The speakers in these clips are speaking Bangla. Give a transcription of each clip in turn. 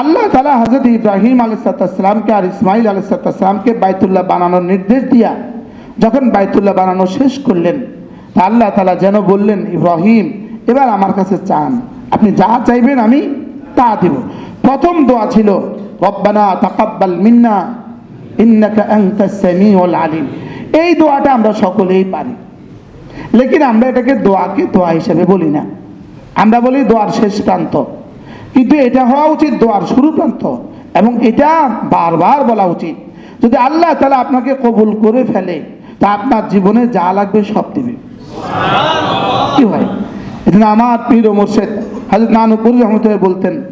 আল্লাহ তালা হজরত ইব্রাহিম আলসালামকে আর ইসমাইল আলসালামকে বাইতুল্লাহ বানানোর নির্দেশ দিয়া যখন বাইতুল্লাহ বানানো শেষ করলেন, তা আল্লাহ তালা যেন বললেন, ইব্রাহিম, এবার আমার কাছে চান। আপনি যা চাইবেন আমি তা দিব। প্রথম দোয়া ছিল, রব্বানা তাকাব্বাল মিন্না আলিম। এই দোয়াটা আমরা সকলেই পারি। লেকিন আমরা এটাকে দোয়াকে দোয়া হিসেবে বলি না। আমরা বলি দোয়ার শেষ প্রান্ত। কিন্তু এটা হওয়া উচিত দোয়ার শুরু প্রান্ত। এবং এটা বারবার বলা উচিত। যদি আল্লাহ তাহলে আপনাকে কবুল করে ফেলে, তা আপনার জীবনে যা লাগবে সব দেবে। কি হয়? এটা আমার পীর ও মোর্শেদ হাজর নানুপুর রহমতুল্লাহ বলতেন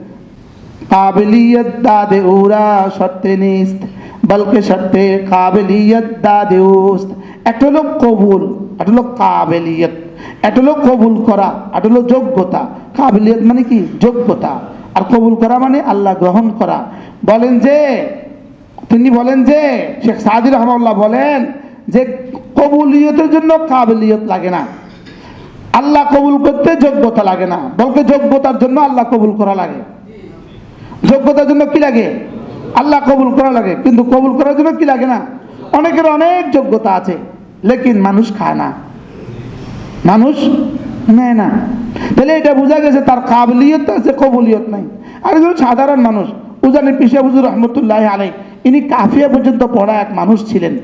কাবিলিয়ত দা দেউরা শর্তে নিস্ত, বলকে শর্তে কাবিলিয়ত দা দেউস্ত একটা হলো কবুল, একটা হলো কাবিলিয়ত। একটা হলো কবুল করা, একটা হলো যোগ্যতা। কাবিলিয়ত মানে কি? যোগ্যতা। আর কবুল করা মানে আল্লাহ গ্রহণ করা। বলেন যে, তিনি বলেন যে, শেখ সাদি রহমাল্লাহ বলেন যে, কবুলিয়তের জন্য কাবিলিয়ত লাগে না। আল্লাহ কবুল করতে যোগ্যতা লাগে না। বলকে যোগ্যতার জন্য আল্লাহ কবুল করা লাগে। যোগ্যতার জন্য কি লাগে? আল্লাহ কবুল করা লাগে। কিন্তু কবুল করার জন্য কি লাগে না? অনেকের অনেক যোগ্যতা আছে, লেকিন মানুষ খায় না। মানুষ নেয় না। তাহলে এটা বোঝা গেছে তার কাবলিয়ত আছে, কবুলিয়ত নাই। আর একজন সাধারণ মানুষ, উজানি পিসা হুজুর রহমতুল্লাহ আলাই ইনি কাফিয়া পর্যন্ত পড়া এক মানুষ ছিলেন।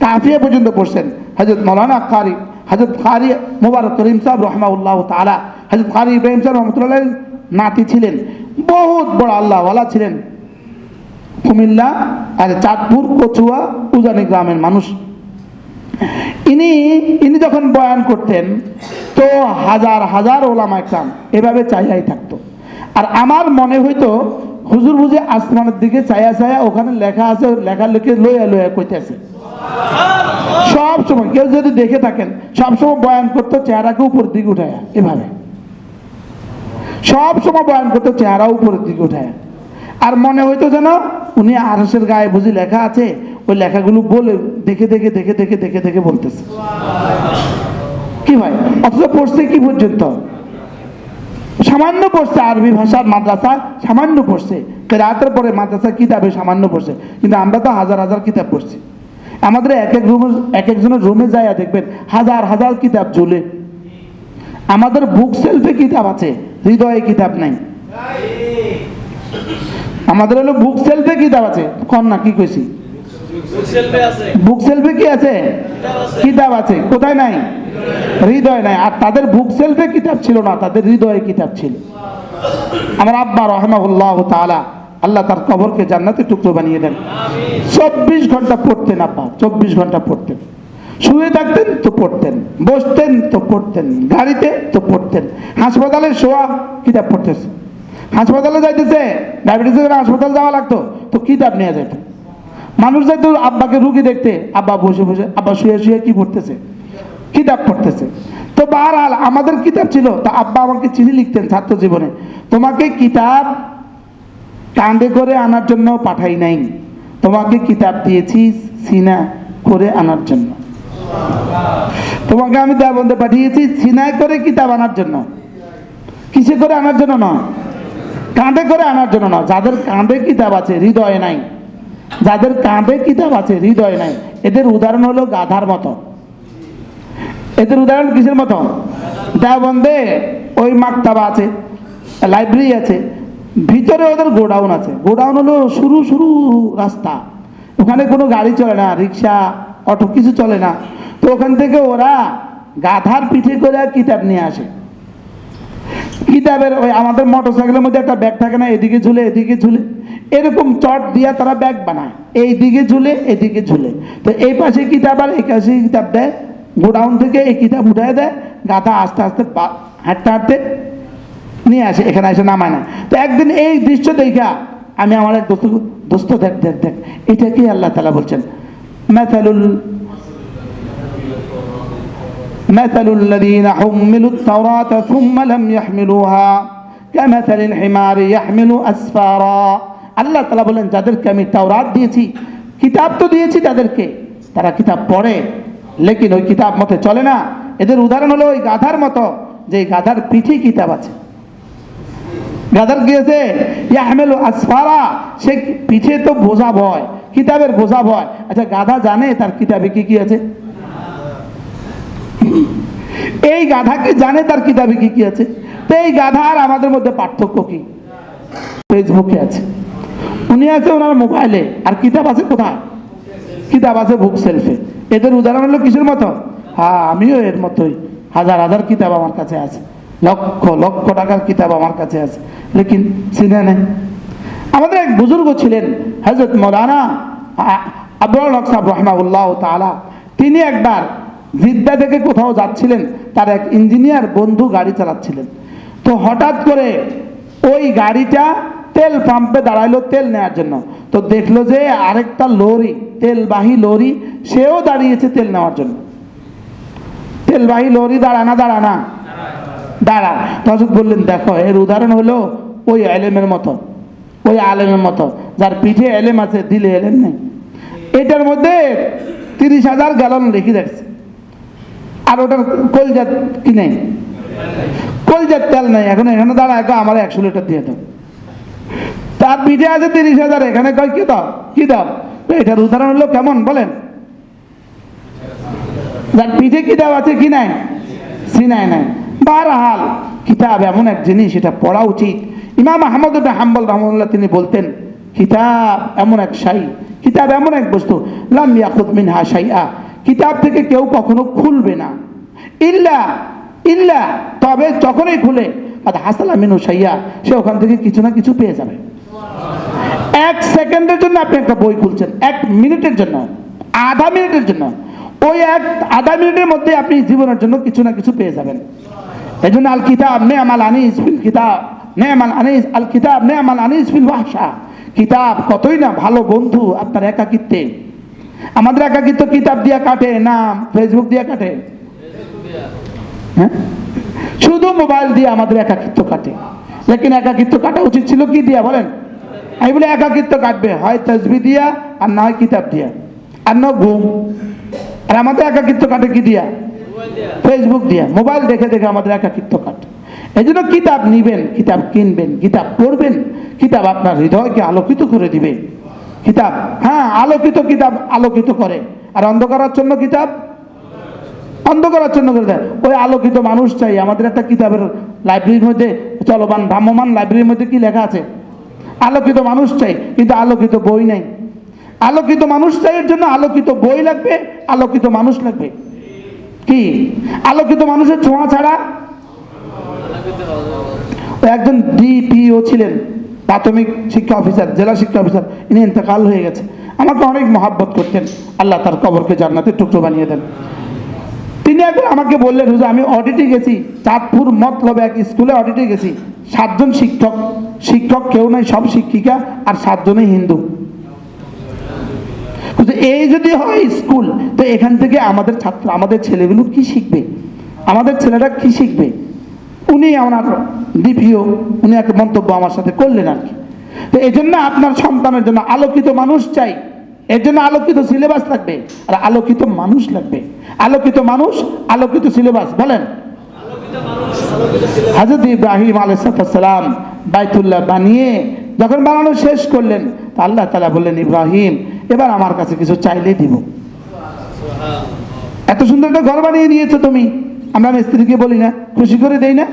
কাফিয়া পর্যন্ত পড়ছেন। হজরত মৌলানা কারি হজরত কারি মোবারক করিম সাহেব রহমাউল্লাহ তালা হজরত কারি ইব্রাহিম সাহেব রহমতুল্লাহ নাতি ছিলেন। বহুত বড় আল্লাহওয়ালা ছিলেন। কুমিল্লা, আর চাঁদপুর, কচুয়া, উজানি গ্রামের মানুষ। ইনি ইনি যখন বয়ান করতেন, তো হাজার হাজার ওলামা এভাবে থাকতো। আর আমার মনে হইতো, হুজুর বুঝে আসমানের দিকে ওখানে লেখা আছে, লেখা লইয়া লইয়া কইতেছে। সব সময়, কেউ যদি দেখে থাকেন, সব সময় বয়ান করতো, চেহারাকে উপর দিকে উঠায়, এভাবে। সব সময় বয়ান করতো, চেহারা উপরের দিকে উঠায়। আর মনে হইতো যেন, উনি আরসের গায়ে বুঝি লেখা আছে ওই লেখাগুলো বলে দেখে দেখে দেখে দেখে দেখে দেখে বলতেছে। কি ভাই? অথচ পড়ছে কি পর্যন্ত? সামান্য পড়ছে আরবি ভাষার মাদ্রাসা, সামান্য পড়ছে। রাতের পরে মাদ্রাসা কিতাবে সামান্য পড়ছে। কিন্তু আমরা তো হাজার হাজার কিতাব পড়ছি। আমাদের এক এক রুমে, এক একজনের রুমে যাইয়া দেখবেন হাজার হাজার কিতাব ঝুলে আমাদের বুক সেলফে কিতাব আছে, হৃদয়ে কিতাব নাই। আমাদের হলো বুক সেলফে কিতাব আছে। কন না, কি কইছি? বুক সেলফে কি আছে? কিতাব আছে? কোথায় নাই? হৃদয় নাই। আর তাদের বুক সেলফে কিতাব ছিল না, তাদের হৃদয়ে কিতাব ছিল। আমার আব্বা রহমাউল্লাহ তাআলা আল্লাহ তার কবরকে জান্নাতে টুকরো বানিয়ে দেন। চব্বিশ ঘণ্টা পড়তেন আব্বা, চব্বিশ ঘণ্টা পড়তেন। শুয়ে থাকতেন তো পড়তেন, বসতেন তো পড়তেন, গাড়িতে তো পড়তেন। হাসপাতালে শোয়া কিতাব পড়তেছে। হাসপাতালে যাইতেছে, ডায়াবেটিসের হাসপাতাল যাওয়া লাগতো, তো কিতাব নিয়ে যেত মানুষ যাইতো আব্বাকে রুগী দেখতে, আব্বা বসে বসে, আব্বা শুয়ে শুয়ে কি করতেছে? কিতাব পড়তেছে। তো বাহাল আমাদের কিতাব ছিল, তা আব্বা আমাকে চিঠি লিখতেন ছাত্র জীবনে। তোমাকে কিতাব কাঁধে করে আনার জন্য পাঠাই নাই। তোমাকে কিতাব দিয়েছি সিনা করে আনার জন্য। তোমাকে আমি দেবন্দে পাঠিয়েছি সিনায় করে কিতাব আনার জন্য। কিসে করে আনার জন্য নয়? কাঁধে করে আনার জন্য না যাদের কাঁধে কিতাব আছে, হৃদয়ে নাই। যাদের কাঁধে কিতাব আছে, হৃদয় নাই, এদের উদাহরণ হলো গাধার মতো। এদের উদাহরণ কিসের মতো? দেওবন্দে ওই মাকতাবা আছে, লাইব্রেরি আছে, ভিতরে ওদের গোডাউন আছে। গোডাউন হলো শুরু শুরু রাস্তা। ওখানে কোনো গাড়ি চলে না, রিক্সা, অটো কিছু চলে না। তো ওখান থেকে ওরা গাধার পিঠে করে কিতাব নিয়ে আসে। কিতাবের ওই আমাদের মোটর সাইকেলের মধ্যে একটা ব্যাগ থাকে না, এদিকে ঝুলে এদিকে ঝুলে। এরকম চট দিয়া তারা ব্যাগ বানায় এই দিকে ঝুলে এদিকে ঝুলে তো এই পাশে কিতাব আর এই পাশে কিতাব দেয় গোডাউন থেকে এই কিতাব উঠায় দেয় গাধা আস্তে আস্তে পা- হাঁটতে হাঁটতে নিয়ে আসে এখানে এসে নামায় না তো একদিন এই দৃশ্য দেখা আমি আমার এক দোস্ত দোস্ত দেখ দেখ দেখ এটা কি আল্লাহ তালা বলছেন মেথালুল مثل الذين حملوا التوراة ثم لم يحملوها كمثل الحمار يحمل أسفارا আল্লাহ তালা বলেন, যাদেরকে আমি তাওরাত দিয়েছি, কিতাব তো দিয়েছি তাদেরকে, তারা কিতাব পড়ে, লেকিন ওই কিতাব মতে চলে না। এদের উদাহরণ হলো ওই গাধার মতো, যে গাধার পিঠে কিতাব আছে। গাধার আছে? ইয়াহমেলু আসফারা সে পিছে তো বোঝা ভয়, কিতাবের বোঝা ভয়। আচ্ছা গাধা জানে তার কিতাবে কি কি আছে? এই গাধা কি জানে তার কিতাবে কি কি আছে? তো এই গাধা আর আমাদের মধ্যে পার্থক্য কি? ফেসবুকে আছে। উনি আছে ওনার মোবাইলে, আর কিতাব আছে কোথায়? কিতাব আছে বুক সেলফে এদের উদাহরণ হলো কিসের মতো? হ্যাঁ আমিও এর মতোই। হাজার হাজার কিতাব আমার কাছে আছে। লক্ষ লক্ষ টাকার কিতাব আমার কাছে আছে। লেকিন চিনে নেই আমাদের এক বুজুর্গ ছিলেন হজরত মৌলানা আব্দুল হক সাহেব রহমাউল্লাহ তালা তিনি একবার জিদ্দা থেকে কোথাও যাচ্ছিলেন, তার এক ইঞ্জিনিয়ার বন্ধু গাড়ি চালাচ্ছিলেন। তো হঠাৎ করে ওই গাড়িটা তেল পাম্পে দাঁড়াইলো, তেল নেওয়ার জন্য। তো দেখল যে আরেকটা লরি, তেলবাহী লরি, সেও দাঁড়িয়েছে তেল নেওয়ার জন্য। তেলবাহী লরি দাঁড়ানা দাঁড়ানা দাঁড়া তখন বললেন, দেখো, এর উদাহরণ হলো ওই এলেমের মতো, ওই আলেমের মতো, যার পিঠে এলেম আছে, দিলে এলেম নেই। এটার মধ্যে তিরিশ হাজার গ্যালন রেখে দেখছে আর ওটার কলজাত কি নেই? কলজাত তেল নেই। এখন এখানে দাঁড়া আমার একশো লিটার দিয়ে দাও। তার পিঠে আছে তিরিশ হাজার, এখানে কয়, কি দাও, কি তো এটার উদাহরণ হলো কেমন, বলেন। যার পিঠে কিতাব আছে, কি নাই? সিনাই নাই বারহাল, কিতাব এমন এক জিনিস, এটা পড়া উচিত। ইমাম আহমদ হাম্বল রহমুল্লাহ তিনি বলতেন, কিতাব এমন এক শাই কিতাব এমন এক বস্তু, লাম ইয়াকুদ মিনহা শাইআ। কিতাব থেকে কেউ কখনো খুলবে না। ইল্লা ইল্লা, তবে যখনই খুলে আর হাসালা মিনু সাইয়া সে ওখান থেকে কিছু না কিছু পেয়ে যাবে। এক সেকেন্ডের জন্য আপনি একটা বই খুলছেন, এক মিনিটের জন্য, আধা মিনিটের জন্য। ওই এক আধা মিনিটের মধ্যে আপনি জীবনের জন্য কিছু না কিছু পেয়ে যাবেন। এই জন্য আল কিতাব নে আমাল আনিস ফিল কিতাব নে আমাল আনিস, আল কিতাব নে আমাল আনিস ফিল ওয়াহশা। কিতাব কতই না ভালো বন্ধু আপনার একাকিত্বে। আমাদের একাকিত্ব কিতাব দিয়া কাটে না ফেসবুক দিয়া কাটে। হ্যাঁ? শুধু মোবাইল দিয়ে আমাদের একাকিত্ব কাটে। লেকিন একাকিত্ব কাটা উচিত ছিল কি দিয়া বলেন? আমি বলে একাকিত্ব কাটবে, হয় তসবি দিয়া আর না হয় কিতাব দিয়া। আর না ঘুম। আর আমাদের একাকিত্ব কাটে কি দিয়া? ফেসবুক দিয়া। মোবাইল দেখে দেখে আমাদের একাকিত্ব কাটে। এই জন্য কিতাব নিবেন, কিতাব কিনবেন, কিতাব পড়বেন, কিতাব আপনার হৃদয়কে আলোকিত করে দিবে। কিতাব হ্যাঁ আলোকিত কিতাব আলোকিত করে। আর অন্ধকারাচ্ছন্ন কিতাব অন্ধকারার জন্য করে দেয়। ওই আলোকিত মানুষ চাই। আমাদের একটা কিতাবের লাইব্রেরির মধ্যে চলমান, ভ্রাম্যমান লাইব্রেরির মধ্যে কি লেখা আছে? আলোকিত মানুষ চাই, কিন্তু আলোকিত বই নেই। আলোকিত মানুষ চাই এর জন্য আলোকিত বই লাগবে, আলোকিত মানুষ লাগবে। কি? আলোকিত মানুষের ছোঁয়া ছাড়া একজন ডিপিও ছিলেন, প্রাথমিক শিক্ষা অফিসার, জেলা শিক্ষা অফিসার। ইনি ইন্তেকাল হয়ে গেছে। আমাকে অনেক মহাব্বত করতেন। আল্লাহ তার কবরকে জান্নাতের টুকরো বানিয়ে দেন। তিনি একবার আমাকে বললেন, হুজুর, আমি অডিটে গেছি, চাঁদপুর মতলবে এক স্কুলে অডিটে গেছি। সাতজন শিক্ষক শিক্ষক কেউ নাই, সব শিক্ষিকা আর সাতজনই হিন্দু। এই যদি হয় স্কুল তো এখান থেকে আমাদের ছাত্র, আমাদের ছেলেগুলো কি শিখবে? আমাদের ছেলেরা কি শিখবে? উনি আমার ডিপিও উনি একটা মন্তব্য আমার সাথে করলেন আর কি। তো এই জন্য আপনার সন্তানের জন্য আলোকিত মানুষ চাই। এর জন্য আলোকিত সিলেবাস লাগবে। আর আলোকিত মানুষ লাগবে। আলোকিত মানুষ, আলোকিত সিলেবাস বলেন। হাজরত ইব্রাহিম আলাইসালাম বাইতুল্লাহ বানিয়ে যখন বানানো শেষ করলেন, তো আল্লাহ তালা বললেন, ইব্রাহিম, এবার আমার কাছে কিছু চাইলে দিব। এত সুন্দর একটা ঘর বানিয়ে নিয়েছো তুমি। আমরা মিস্ত্রিকে বলি না, খুশি করে দেই না।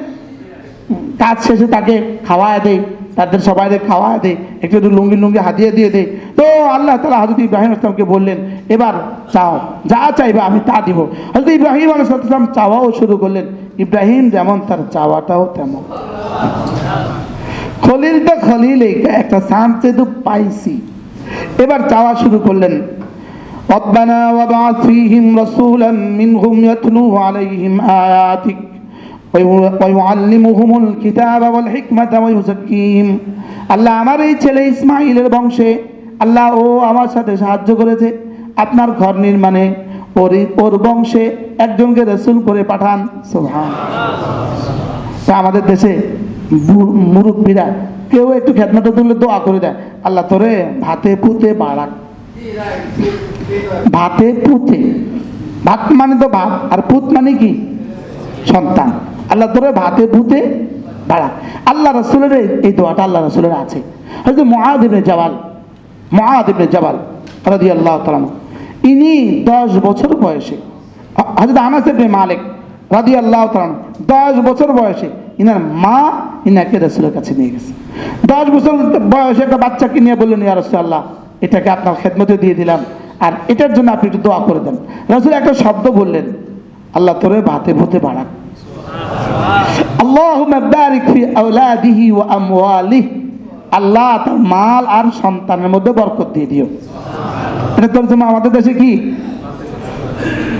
কাজ শেষে তাকে খাওয়া দেয় তাদের সবাই খাওয়া দেয় একটু একটু লুঙ্গি লুঙ্গি হাতিয়ে দিয়ে দেয় তো আল্লাহ তালা হজরত ইব্রাহিম আসলামকে বললেন এবার চাও যা চাইবে আমি তা দিব হজরত ইব্রাহিম আলাইসালাম চাওয়াও শুরু করলেন ইব্রাহিম যেমন তার চাওয়াটাও তেমন খলিল তো খলিল একটা শান্তি তো পাইছি এবার চাওয়া শুরু করলেন ربنا وابعث فيهم رسولا منهم يتلو عليهم آياتك ويو- ويعلمهم الكتاب والحكمة ويزكيهم আল্লাহ আমার এই ছেলে ইসমাইলের বংশে আল্লাহ ও আমার সাথে সাহায্য করেছে আপনার ঘর নির্মাণে ওর ওর বংশে একজনকে রসুল করে পাঠান সোহান তা আমাদের দেশে বু- মুরব্বীরা কেউ একটু খেদমাটা তুললে দোয়া করে দেয় আল্লাহ তোরে ভাতে পুতে বাড়াক ভাতে পুতে ভাত মানে তো ভাত আর পুত মানে কি সন্তান আল্লাহ তোরে ভাতে পুতে বাড়াক আল্লাহ রসুলের এই- দোয়াটা আল্লাহ রসুলের আছে। হয়তো মহাদেবের জওয়াল মহাদেবের জওয়াল রাজি আল্লাহ তালাম ইনি দশ বছর বয়সে হজরত আনাস ইবনে মালিক রাজি আল্লাহ তালাম দশ বছর বয়সে ইনার মা ইনাকে রসুলের কাছে নিয়ে গেছে। দশ বছর বয়সে একটা বাচ্চাকে নিয়ে বললেন, ইয়া রসুল্লাহ এটাকে আপনার খেদমতে দিয়ে দিলাম। আর এটার জন্য আপনি একটু দোয়া করে দেন। রসুল একটা শব্দ বললেন, আল্লাহ তোরে ভাতে ভূতে বাড়াক। বারিক ফি আওলাদিহি ওয়া আমওয়ালিহি। আল্লাহ তার মাল আর সন্তানের মধ্যে বরকত দিয়ে দিও। এটা তোর জন্য আমাদের দেশে কি?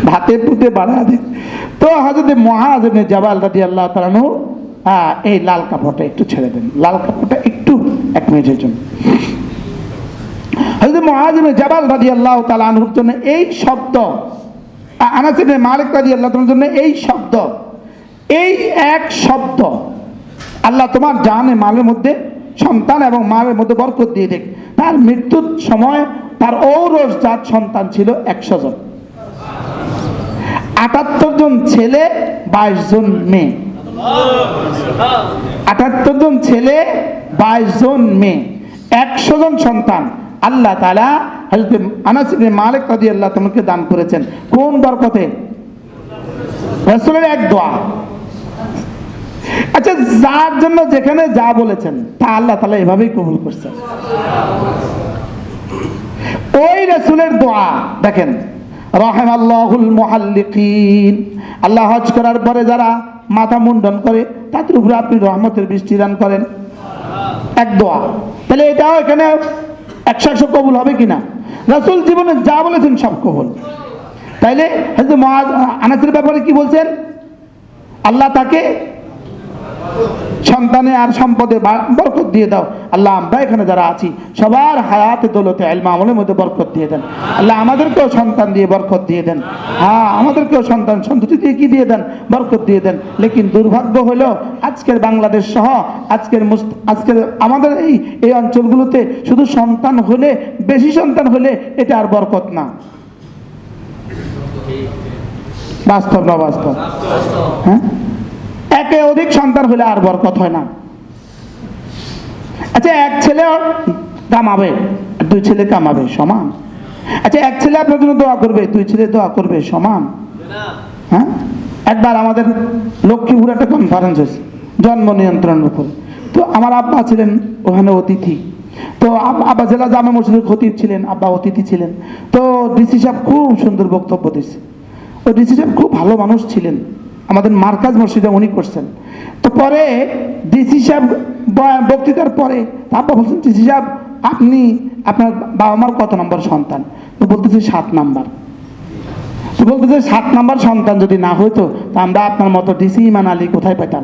ভাতে বাড়া তো জাবাল হ্যাঁ এই লাল কাপড়টা একটু ছেড়ে দেন। লাল কাপড়টা একটু, এক মিনিটের জন্য। জাবাল রাদিয়াল্লাহু তাআলা আনহুর জন্য এই শব্দ, আ- আনাস ইবনে মালিক রাদিয়াল্লাহু তাআলার জন্য এই শব্দ এই এক শব্দ। আল্লাহ তোমার জানে মালের মধ্যে সন্তান এবং মালের মধ্যে বরকত দিয়ে দেখ তার মৃত্যুর সময় তার ঔরস জাত সন্তান ছিল একশো জন। আটাত্তর জন ছেলে, বাইশ জন মেয়ে। আটাত্তর জন ছেলে, বাইশ জন মেয়ে। একশো জন সন্তান। আল্লাহ তালা হজরত আনাস মালিক রাদি আল্লাহ তোমাকে দান করেছেন। কোন বরকতে? রসুলের এক দোয়া। আচ্ছা যার জন্য যেখানে যা বলেছেন, তা আল্লাহ তালা এভাবেই কবুল করছেন ওই রসুলের দোয়া, দেখেন রহেম আল্লাহুল মুহাল্লিকিন, আল্লাহ হজ করার পরে যারা মাথা মুন্ডন করে, তাদের উপরে আপনি রহমতের বৃষ্টি দান করেন। এক দোয়া। তাহলে এটাও এখানে একশো একশো কবুল হবে কিনা? রসুল জীবনে যা বলেছেন সব কবুল। তাইলে আনাসের ব্যাপারে কি বলছেন? আল্লাহ তাকে সন্তানে আর সম্পদে বরকত দিয়ে দাও। আল্লাহ, আমরা এখানে যারা আছি, সবার হায়াতে দৌলতে এলমা আমলের মধ্যে বরকত দিয়ে দেন। আল্লাহ, আমাদেরকেও সন্তান দিয়ে বরকত দিয়ে দেন। হ্যাঁ আমাদেরকেও সন্তান সন্ততি দিয়ে কি দিয়ে দেন? বরকত দিয়ে দেন। লেকিন দুর্ভাগ্য হলো, আজকের বাংলাদেশ সহ আজকের আজকের আমাদের এই এই অঞ্চলগুলোতে শুধু সন্তান হলে, বেশি সন্তান হলে এটা আর বরকত না। বাস্তব না বাস্তব হ্যাঁ? একে অধিক সন্তান হলে আর বরকত হয় না। আচ্ছা এক ছেলে কামাবে, দুই ছেলে কামাবে, সমান। আচ্ছা এক ছেলে আপনার জন্য দোয়া করবে, দুই ছেলে দোয়া করবে, সমান। হ্যাঁ? একবার আমাদের লক্ষ্মীপুর একটা কনফারেন্স হয়েছে, জন্ম নিয়ন্ত্রণের উপর। তো আমার আব্বা ছিলেন ওখানে অতিথি। তো আব- আব্বা জেলা জামা মসজিদের খতিব ছিলেন, আব্বা অতিথি ছিলেন। তো ডিসি সাহেব খুব সুন্দর বক্তব্য দিচ্ছে ও ডিসি সাহেব খুব ভালো মানুষ ছিলেন। আমাদের মার্কাজ মসজিদে উনি করছেন। তো পরে ডিসি সাহেব বক্তৃতার পরে আব্বা বলছেন, ডিসি সাহেব, আপনি আপনার বাবা মার কত নম্বর সন্তান? তো বলতেছে, সাত নাম্বার। তো বলতেছে, সাত নাম্বার সন্তান যদি না হইতো, তা আমরা আপনার মতো ডিসি ইমান আলী কোথায় পেতাম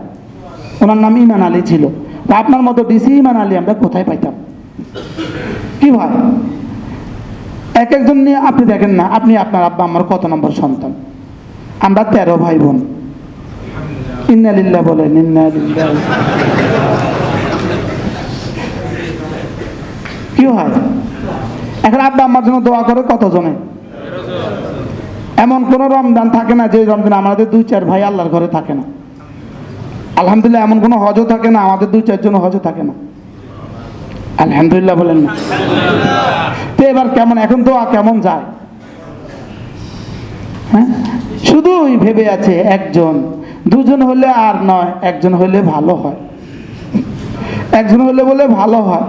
ওনার নাম ইমান আলী ছিল। তো আপনার মতো ডিসি ইমান আলী আমরা কোথায় পাইতাম? কি ভাই? এক একজন নিয়ে আপনি দেখেন না, আপনি আপনার আব্বা আমার কত নম্বর সন্তান? আমরা তেরো ভাই বোন। ইন্নালিল্লাহ বলেন, ইন্নালিল্লাহ। কি হয়? এখন আব্বা আমার জন্য দোয়া করে কতজনে? এমন কোন রমজান থাকে না যে রমজান আমাদের দুই চার ভাই আল্লাহর ঘরে থাকে না। আলহামদুলিল্লাহ, এমন কোনো হজও থাকে না, আমাদের দুই চারজন হজও থাকে না। আলহামদুলিল্লাহ বলেন না। তো এবার কেমন, এখন তো কেমন যায়? হ্যাঁ? শুধুই ভেবে আছে একজন। দুজন হলে আর নয় একজন হলে ভালো হয়। একজন হলে বলে ভালো হয়।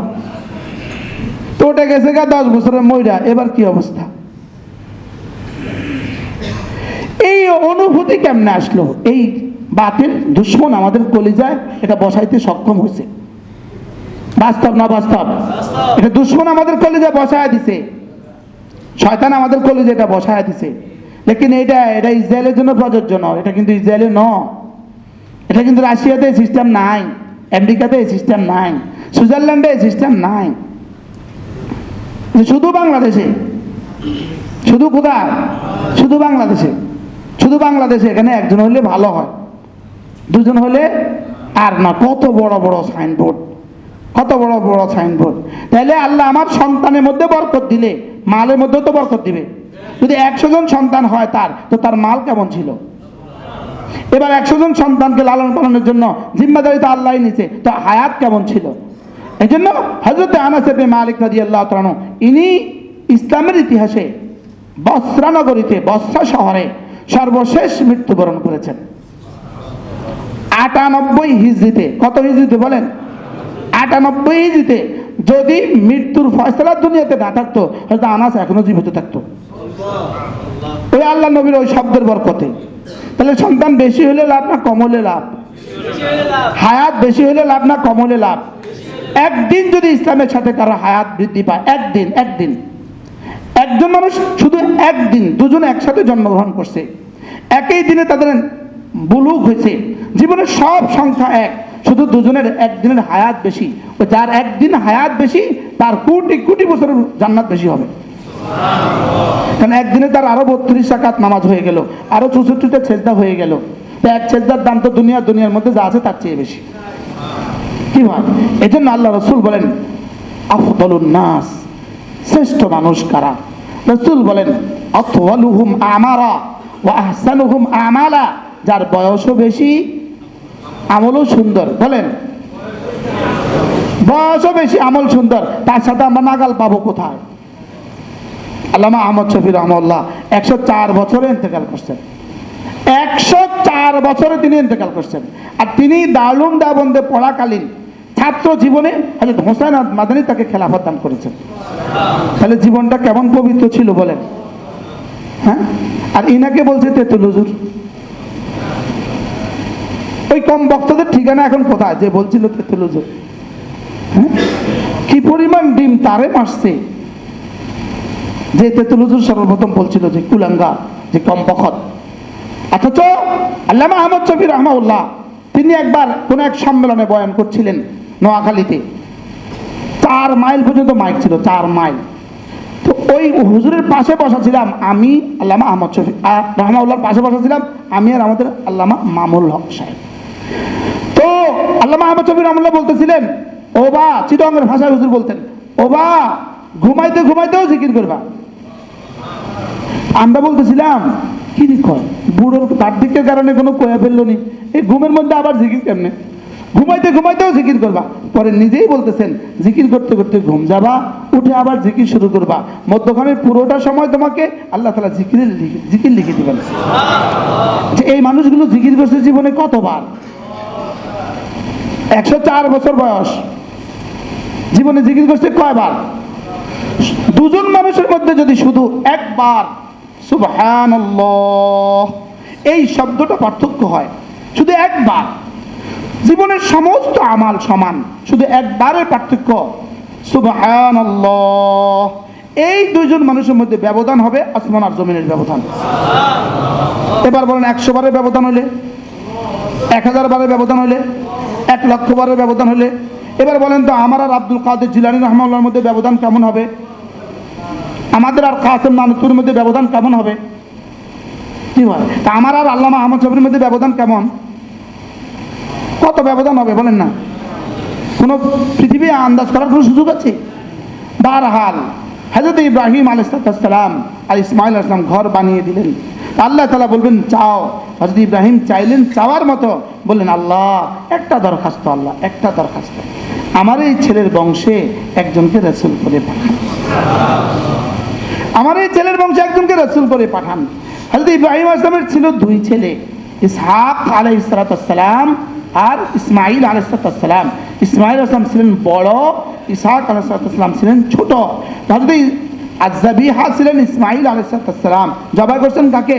তো ওটা গেছে গা দশ বছরের ময়রা এবার কি অবস্থা? এই অনুভূতি কেমনে আসলো? এই বাতিল দুশ্মন আমাদের কলিজায় এটা বসাইতে সক্ষম হয়েছে। বাস্তব না বাস্তব? এটা দুশ্মন আমাদের কলিজায় বসায় দিছে। শয়তান আমাদের কলিজে এটা বসায় দিছে। লেকিন এটা এটা ইসরায়েলের জন্য প্রযোজ্য নয়, এটা কিন্তু ইসরায়েলের ন এটা কিন্তু রাশিয়াতে সিস্টেম নাই, আমেরিকাতে সিস্টেম নাই, সুইজারল্যান্ডে সিস্টেম নাই। শুধু বাংলাদেশে। শুধু কোথায়? শুধু বাংলাদেশে। শুধু বাংলাদেশে, এখানে একজন হলে ভালো হয়। দুজন হলে আর না, কত বড় বড় সাইনবোর্ড কত বড় বড় সাইনবোর্ড তাহলে আল্লাহ আমার সন্তানের মধ্যে বরকত দিলে, মালের মধ্যে তো বরকত দিবে। যদি একশো জন সন্তান হয় তার, তো তার মাল কেমন ছিল? এবার একশো জন সন্তানকে লালন পালনের জন্য জিম্মাদারি তো আল্লাহ নিচে তো হায়াত কেমন ছিল? এই জন্য হজরত আনাসেবে মালিক রাজি আল্লাহ তালানো ইনি ইসলামের ইতিহাসে বস্ত্রা নগরীতে বস্ত্রা শহরে সর্বশেষ মৃত্যুবরণ করেছেন। আটানব্বই হিজড়িতে, কত হিজড়িতে বলেন? আটানব্বই হিজড়িতে যদি মৃত্যুর ফয়সলা দুনিয়াতে না থাকতো হয়তো আনাস এখনও জীবিত থাকতো। ওই আল্লাহ নবীর ওই শব্দের বরকতে। তাহলে সন্তান বেশি হলে লাভ না কম হলে লাভ? হায়াত বেশি হলে লাভ না কম হলে লাভ? একদিন যদি ইসলামের সাথে কারও হায়াত বৃদ্ধি পায়, একদিন একদিন। একজন মানুষ শুধু একদিন, দুজন একসাথে জন্মগ্রহণ করছে। একই দিনে তাদের বুলুক হয়েছে। জীবনের সব সংখ্যা এক, শুধু দুজনের একদিনের হায়াত বেশি। যার একদিন হায়াত বেশি, তার কোটি কোটি বছরের জান্নাত বেশি হবে। কারণ একদিনে তার আরও বত্রিশ রাকাত নামাজ হয়ে গেল, আরও চৌষট্টিটা ছেজদা হয়ে গেল। তো এক ছেজদার দাম তো দুনিয়া দুনিয়ার মধ্যে যা আছে তার চেয়ে বেশি। কি হয়? এই জন্য আল্লাহ রসুল বলেন, আফদলুন নাস, শ্রেষ্ঠ মানুষ কারা? রসুল বলেন অথওয়ালুহুম আমারা ও আহসানুহুম আমালা, যার বয়সও বেশি, আমলও সুন্দর। বলেন, বয়সও বেশি, আমল সুন্দর, তার সাথে আমরা নাগাল পাবো কোথায়? আল্লামা আহমদ শফি রহমল্লাহ একশো চার বছরে ইন্তেকাল করছেন। একশো চার বছরে তিনি ইন্তেকাল করছেন। আর তিনি দারুণ দাবন্দে পড়াকালীন ছাত্র জীবনে হজরত হোসেন মাদানী তাকে খেলাফত দান করেছেন। তাহলে জীবনটা কেমন পবিত্র ছিল বলেন? হ্যাঁ? আর ইনাকে বলছে তেতুল হুজুর। ওই কম বক্তাদের ঠিকানা এখন কোথায়? যে বলছিল তেতুল হুজুর। হ্যাঁ? কি পরিমাণ ডিম তারে মারছে? যে তেতুল হুজুর সর্বপ্রথম বলছিল যে কুলাঙ্গা যে কম বখত অথচ আল্লামা আহমদ শফি রহমাউল্লাহ তিনি একবার কোন এক সম্মেলনে বয়ান করছিলেন নোয়াখালীতে। চার মাইল পর্যন্ত মাইক ছিল, চার মাইল। তো ওই হুজুরের পাশে বসা ছিলাম আমি, আল্লামা আহমদ শফি রহমাউল্লাহর পাশে বসা ছিলাম আমি আর আমাদের আল্লামা মামুল হক সাহেব। তো আল্লামা আহমদ শফি রহমাল্লাহ বলতেছিলেন ও বা চিটঙ্গের ভাষায় হুজুর বলতেন ও বা ঘুমাইতে, ঘুমাইতেও জিকির করবা। আমরা বলতেছিলাম, কি কয়? বুড়োর দিকের কারণে কোনো কয়া ফেলল নি। এই ঘুমের মধ্যে আবার জিকির কেমনে? ঘুমাইতে ঘুমাইতেও জিকির করবা। পরে নিজেই বলতেছেন, জিকির করতে করতে ঘুম যাবা, উঠে আবার জিকির শুরু করবা। মধ্যখানে পুরোটা সময় তোমাকে আল্লাহ তালা জিকিরের জিকির লিখে দিবেন। যে এই মানুষগুলো জিকির করছে জীবনে কতবার? একশো চার বছর বয়স। জীবনে জিকির করছে কয়বার? দুজন মানুষের মধ্যে যদি শুধু একবার সুবহান এই শব্দটা পার্থক্য হয়। শুধু একবার। জীবনের সমস্ত আমাল সমান। শুধু একবারের পার্থক্য। সুবহান এই দুইজন মানুষের মধ্যে ব্যবধান হবে আসমান আর জমিনের ব্যবধান। এবার বলেন একশো বারের ব্যবধান হলে এক হাজার বারের ব্যবধান হলে এক লক্ষ বারের ব্যবধান হলে এবার বলেন তো আমার আর আব্দুল কাদের জিলানি রহমাল্লার মধ্যে ব্যবধান কেমন হবে? আমাদের আর কাসেম নানুতুর মধ্যে ব্যবধান কেমন হবে? কি হয়? তা আমার আর আল্লামা আহমদ শফির মধ্যে ব্যবধান কেমন? কত ব্যবধান হবে বলেন না? কোনো পৃথিবী আন্দাজ করার কোনো সুযোগ আছে? বারহাল হজরত ইব্রাহিম আলাইসালাম আর ইসমাইল আসলাম ঘর বানিয়ে দিলেন। আল্লাহ তালা বলবেন, চাও। হজরত ইব্রাহিম চাইলেন চাওয়ার মতো। বললেন, আল্লাহ, একটা দরখাস্ত, আল্লাহ, একটা দরখাস্ত। আমার এই ছেলের বংশে একজনকে রসুল করে পাঠান। আমার এই ছেলের বংশে একজনকে রসুল করে পাঠান। হয়তো ইব্রাহিম আসলামের ছিল দুই ছেলে, ইসহাক আলাই সালাম আর ইসমাইল আলাইসালাম ইসমাইল আসলাম ছিলেন বড়, ইসাহাক আলাইসালাম ছিলেন ছোট। হজরত আজাবিহা ছিলেন ইসমাইল আলাইসালাম জবাই করছেন কাকে?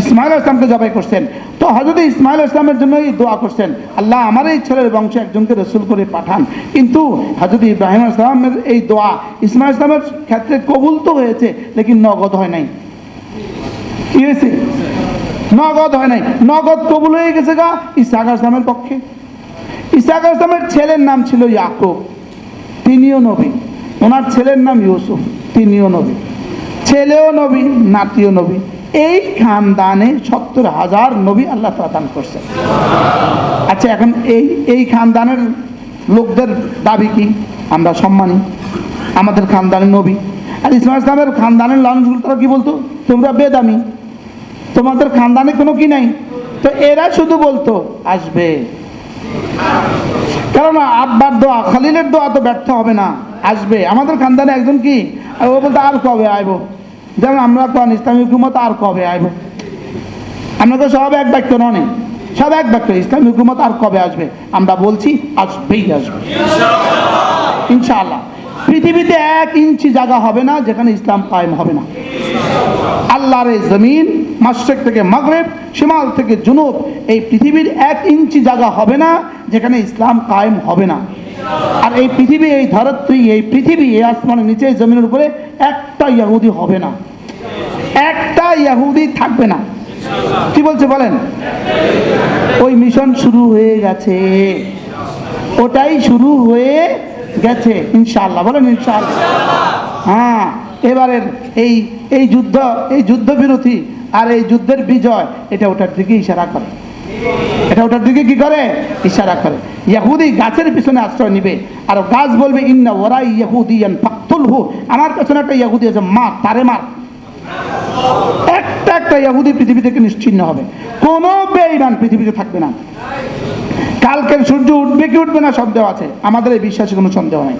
ইসমাইল আসলামকে জবাই করছেন। তো হজরত ইসমাইল আসলামের জন্য এই দোয়া করছেন। আল্লাহ আমার এই ছেলের বংশে একজনকে রসুল করে পাঠান। কিন্তু হজরত ইব্রাহিম আসলামের এই দোয়া ইসমাইল আসলামের ক্ষেত্রে কবুল তো হয়েছে, লেকিন নগদ হয় নাই। কি হয়েছে? নগদ হয় নাই। নগদ কবুল হয়ে গেছে গা ইসাক আসলামের পক্ষে। ইসাক ইসলামের ছেলের নাম ছিল ইয়াকুব, তিনিও নবী। ওনার ছেলের নাম ইউসুফ, তিনিও নবী। ছেলেও নবী, নাতিও নবী। এই খানদানে সত্তর হাজার নবী আল্লাহ দান করছে আচ্ছা এখন এই এই খানদানের লোকদের দাবি কি? আমরা সম্মানী। আমাদের খানদানের নবী। আর ইসলাম ইসলামের খানদানের লালনগুলো তারা কি বলতো? তোমরা বেদামি। তোমাদের খানদানে কোনো কি নাই? তো এরা শুধু বলতো, আসবে। কারণ আব্বার দোয়া, খালিলের দোয়া তো ব্যর্থ হবে না। আসবে। আমাদের খানদানে একজন কি? ও বলতো, আর কবে আইব? যেমন আমরা তো ইসলামী হুকুমত আর কবে আসবে? আমরা তো সব এক বাক্য ননে সব এক বাক্য, ইসলামী হুকুমত আর কবে আসবে? আমরা বলছি, আসবেই আসবে। ইনশাআল্লাহ। পৃথিবীতে এক ইঞ্চি জায়গা হবে না, যেখানে ইসলাম কায়েম হবে না। আল্লাহর এই জমিন মাসরেক থেকে মাগরেব, শিমাল থেকে জুনুব, এই পৃথিবীর এক ইঞ্চি জায়গা হবে না, যেখানে ইসলাম কায়েম হবে না। আর এই পৃথিবী, এই ধরত্রী, এই পৃথিবী, এই আসমানের নিচে জমিনের উপরে একটা ইয়াহুদি হবে না। একটা ইয়াহুদি থাকবে না। কি বলছে বলেন? ওই মিশন শুরু হয়ে গেছে। ওটাই শুরু হয়ে গেছে, ইনশাআল্লাহ। বলেন ইনশাআল্লাহ। হ্যাঁ এবারের এই এই যুদ্ধ এই যুদ্ধ বিরতি আর এই যুদ্ধের বিজয়, এটা ওটার দিকে ইশারা করে। এটা ওটার দিকে কি করে? ইশারা করে। ইয়াহুদি গাছের পিছনে আশ্রয় নিবে। আর গাছ বলবে, ইন্না ওরাই ইয়াহুদিয়ান ফাকতুল হু আমার পেছনে একটা ইয়াহুদি আছে, মা, তারে মার একটা একটা ইয়াহুদি পৃথিবী থেকে নিশ্চিন্ন হবে? কোনো বেঈমান পৃথিবীতে থাকবে না। কালকের সূর্য উঠবে কি উঠবে না সন্দেহ আছে। আমাদের এই বিশ্বাসে কোনো সন্দেহ নাই।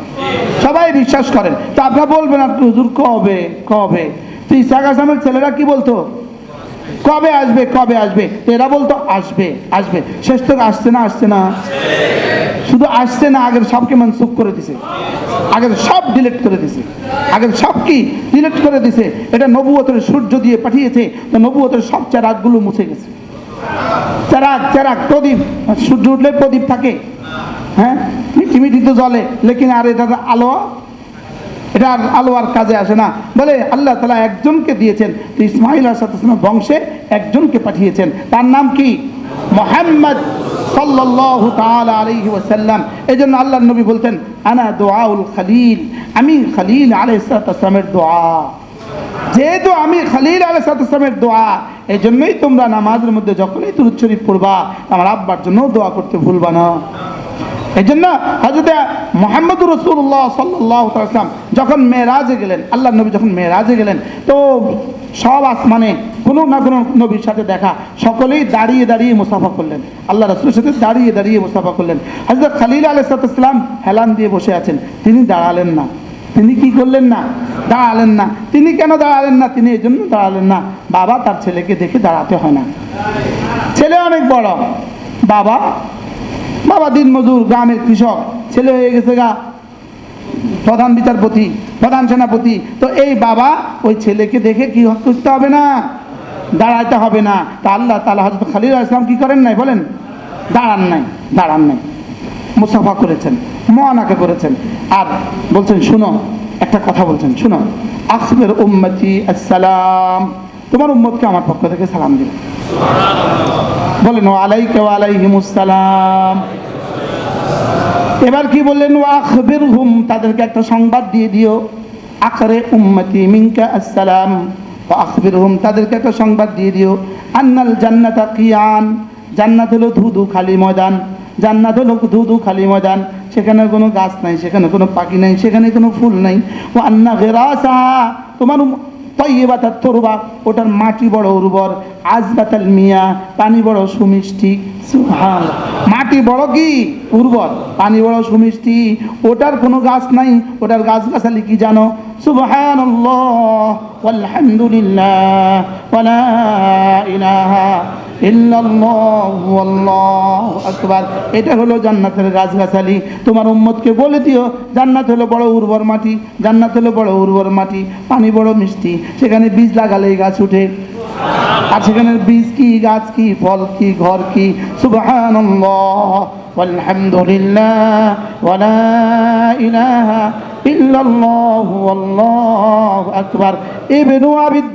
সবাই বিশ্বাস করেন। তো আপনারা বলবেন আপনি হুজুর, কবে? কবে? তো ইসাক আসামের ছেলেরা কি বলতো? কবে আসবে? কবে আসবে? এরা বলতো, আসবে আসবে। শেষ তো আসছে না আসছে না? শুধু আসছে না, আগের সবকে মনসুখ করে দিছে। আগের সব ডিলিট করে দিছে। আগের সব কি ডিলিট করে দিছে? এটা নবুয়তের সূর্য দিয়ে পাঠিয়েছে। তো নবুয়তের সব চারাকগুলো মুছে গেছে। চারাক চারাক প্রদীপ। সূর্য উঠলে প্রদীপ থাকে। হ্যাঁ? মিটি মিটি তো জলে লেকিন আর এটা আলো। এটা আর আলো আর কাজে আসে না। বলে আল্লাহ তালা একজনকে দিয়েছেন ইসমাইল আসালামের বংশে একজনকে পাঠিয়েছেন। তার নাম কি? মোহাম্মদ সাল্লাল্লাহু তাআলা আলাইহি ওয়াসাল্লাম। এই জন্য আল্লাহ নবী বলতেন, আনা দোয়াউল খালিল। আমি খালিল আলাইহিস সালামের দোয়া। যেহেতু আমি খালিল আলাইসালামের দোয়া এই জন্যই তোমরা নামাজের মধ্যে যখনই তুরুদ শরীফ পড়বা, আমার আব্বার জন্য দোয়া করতে ভুলবা না। এই জন্য হজরত মোহাম্মদ রসুল্লাহ সাল্লাম যখন মেয়েরাজে গেলেন আল্লাহ নবী যখন মেয়েরাজে গেলেন, তো সব আসমানে কোনো না কোনো নবীর সাথে দেখা, সকলেই দাঁড়িয়ে দাঁড়িয়ে মুসাফা করলেন। আল্লাহ রসুলের সাথে দাঁড়িয়ে দাঁড়িয়ে মুসাফা করলেন। হজরত খালিল আলাইসালাম হেলান দিয়ে বসে আছেন, তিনি দাঁড়ালেন না। তিনি কি করলেন না? দাঁড়ালেন না। তিনি কেন দাঁড়ালেন না? তিনি এই জন্য দাঁড়ালেন না। বাবা তার ছেলেকে দেখে দাঁড়াতে হয় না। ছেলে অনেক বড়। বাবা বাবা দিন মজুর গ্রামের কৃষক। ছেলে হয়ে গেছে গা। প্রধান বিচারপতি, প্রধান সেনাপতি। তো এই বাবা ওই ছেলেকে দেখে কি করতে হবে না? দাঁড়াইতে হবে না। তা আল্লাহ তালা হজরত খালিল ইসলাম কি করেন নাই বলেন? দাঁড়ান নাই দাঁড়ান নাই। মুসাফা করেছেন, মহানাকে করেছেন। আর বলছেন, শুনো, একটা কথা বলছেন, শুনো। আসবের উম্মতি আসসালাম, তোমার উম্মতকে আমার পক্ষ থেকে সালাম দিল বলেন আলাইকে আলাইহিমুসালাম এবার কি বললেন আখবির হুম তাদেরকে একটা সংবাদ দিয়ে দিও। আখরে উম্মতি মিনকা আসসালাম। আখবির হুম তাদেরকে একটা সংবাদ দিয়ে দিও। আন্নাল জান্নাতা কিয়ান, জান্নাত হলো ধুধু খালি ময়দান। জান্নাত হলো ধুধু খালি ময়দান, সেখানে কোনো গাছ নাই, সেখানে কোনো পাখি নাই, সেখানে কোনো ফুল নাই। ও আন্না গেরাসা তোমার তরুবা, ওটার মাটি বড় উর্বর, আজবাতাল মিয়া, পানি বড় সুমিষ্টি মাটি বড় কি? উর্বর, পানি বড় সুমিষ্টি। ওটার কোনো গাছ নাই, ওটার গাছ গাছালি কি জানো? সুবহান আলহামদুলিল্লাহ এটা হলো জান্নাতের গাছগাছালি তোমার উম্মতকে বলে দিও, জান্নাত হলো বড় উর্বর মাটি, জান্নাত হলো বড় উর্বর মাটি, পানি বড় মিষ্টি। সেখানে বীজ লাগালেই গাছ উঠে। আর সেখানের বীজ কি, গাছ কি, ফল কি, ঘর কি? সুবহানাল্লাহ walhamdulillah ওয়ালা ইলাহা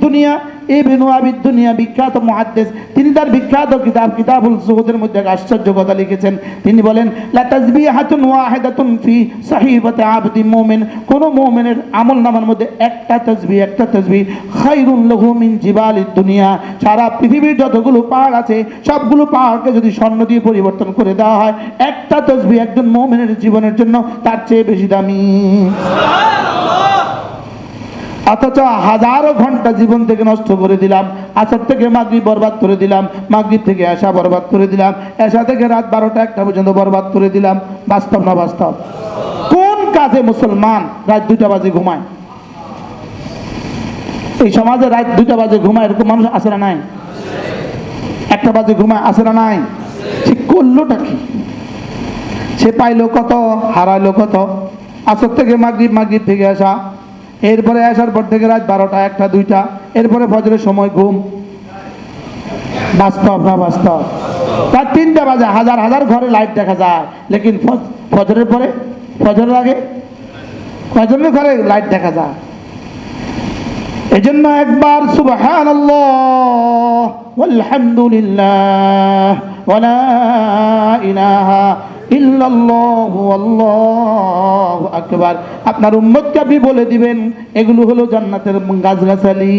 দুনিয়া ইবনু আবিদ দুনিয়া বিখ্যাত মুহাদ্দিস, তিনি তার বিখ্যাত কিতাব কিতাবুল জুহুদের মধ্যে আশ্চর্য কথা লিখেছেন। তিনি বলেন, লা তাসবিহাতুন ওয়াহিদাতুন ফি সাহিবাতি আবদি মুমিন। কোন মুমিনের আমল নামার মধ্যে একটা তাসবিহ একটা তাসবিহ খায়রুন লাহু মিন দুনিয়া। সারা পৃথিবীর যতগুলো পাহাড় আছে, সবগুলো পাহাড়কে যদি স্বর্ণ দিয়ে পরিবর্তন করে দেওয়া হয়, একটা তসবি একজন মুমিনের জীবনের জন্য তার চেয়ে বেশি দামি। অথচ হাজারো ঘণ্টা জীবন থেকে নষ্ট করে দিলাম, আসর থেকে মাগরিব বরবাদ করে দিলাম, মাগরিব থেকে এসা বরবাদ করে দিলাম এসা থেকে রাত বারোটা একটা পর্যন্ত বরবাদ করে দিলাম। বাস্তব না বাস্তব? কোন কাজে মুসলমান রাত দুইটা বাজে ঘুমায়? এই সমাজে রাত দুইটা বাজে ঘুমায়, এরকম মানুষ আছে না নাই? একটা বাজে ঘুমায় আসে না নাই? সে করলোটা কি? সে পাইলো কত, হারাইলো কত? আসর থেকে মাগরিব মাগরিব থেকে আসা এরপরে আসার পর থেকে রাত বারোটা, একটা, দুইটা। এরপরে ফজরের সময় ঘুম। বাস্তব না বাস্তব? রাত তিনটা বাজে, হাজার হাজার ঘরে লাইট দেখা যায়। লেকিন ফজ- ফজরের পরে? ফজরের আগে? কয়জনের ঘরে লাইট দেখা যায়। এই জন্য একবার সুবহান আলহামদুলিল্লাহ ওয়ালা ইলাহা আকবার। আপনার উম্মতকে আপনি বলে দিবেন, এগুলো হলো জান্নাতের গাছগাছালি।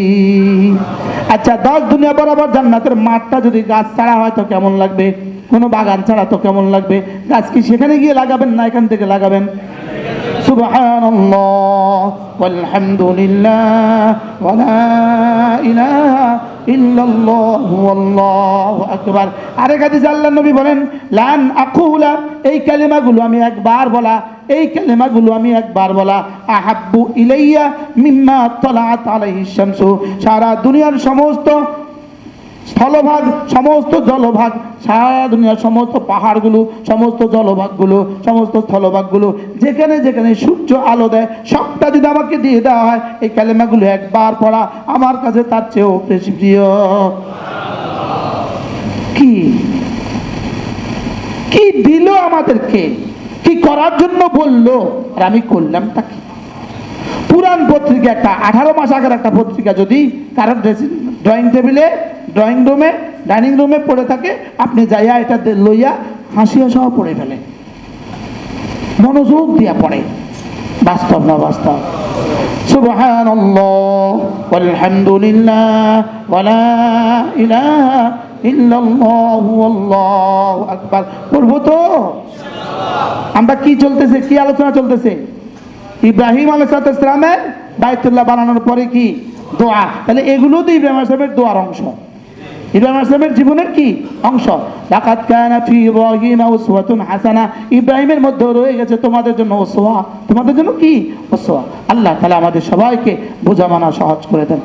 আচ্ছা দশ দুনিয়া বরাবর জান্নাতের মাঠটা যদি গাছ ছাড়া হয় তো কেমন লাগবে? কোনো বাগান ছাড়া তো কেমন লাগবে গাছ কি সেখানে গিয়ে লাগাবেন না এখান থেকে লাগাবেন سبحان الله والحمد لله ولا إله إلا الله والله أكبر আরেক হাদিস আল্লাহ নবী বলেন লান আকুলা এই কালেমাগুলো আমি একবার বলা এই কালেমাগুলো আমি একবার বলা আহাব্বু ইলাইয়া মিম্মা তলাআত আলাইহিস শামসু সারা দুনিয়ার সমস্ত স্থলভাগ, সমস্ত জলভাগ, সারা দুনিয়ার সমস্ত পাহাড়গুলো, সমস্ত জলভাগগুলো, সমস্ত স্থলভাগগুলো, যেখানে যেখানে সূর্য আলো দেয়, সবটা যদি আমাকে দিয়ে দেওয়া হয়, এই ক্যালেমাগুলো একবার পড়া আমার কাছে তার চেয়েও বেশি প্রিয়। কি? কি দিল আমাদেরকে? কি করার জন্য বলল? আর আমি করলাম তাকে পুরান পত্রিকা একটা, আঠারো মাস আগের একটা পত্রিকা যদি কারোর ড্রয়িং টেবিলে ড্রয়িং রুমে ডাইনিং রুমে পড়ে থাকে, আপনি যাইয়া এটাতে লইয়া হাসিয়া সহ পড়ে ফেলে। মনোযোগ দিয়া পড়ে। বাস্তব না বাস্তব? ইল্লাল্লাহু, আল্লাহু আকবার। পড়ব তো? আমরা কি চলতেছে? কি আলোচনা চলতেছে? ইব্রাহিম আলাইসালামের বাইতুল্লাহ বানানোর পরে কি? দোয়া। তাহলে এগুলো তো ইব্রাহিম আসলামের দোয়ার অংশ। ইব্রাহিম আসলামের জীবনের কি অংশ? লাকাত কানা ফি ইব্রাহিম উসওয়াতুন হাসানা। ইব্রাহিমের মধ্যে রয়ে গেছে তোমাদের জন্য ওসওয়া তোমাদের জন্য কি? ওসওয়া আল্লাহ তাআলা আমাদের সবাইকে বোঝা মানা সহজ করে দেন।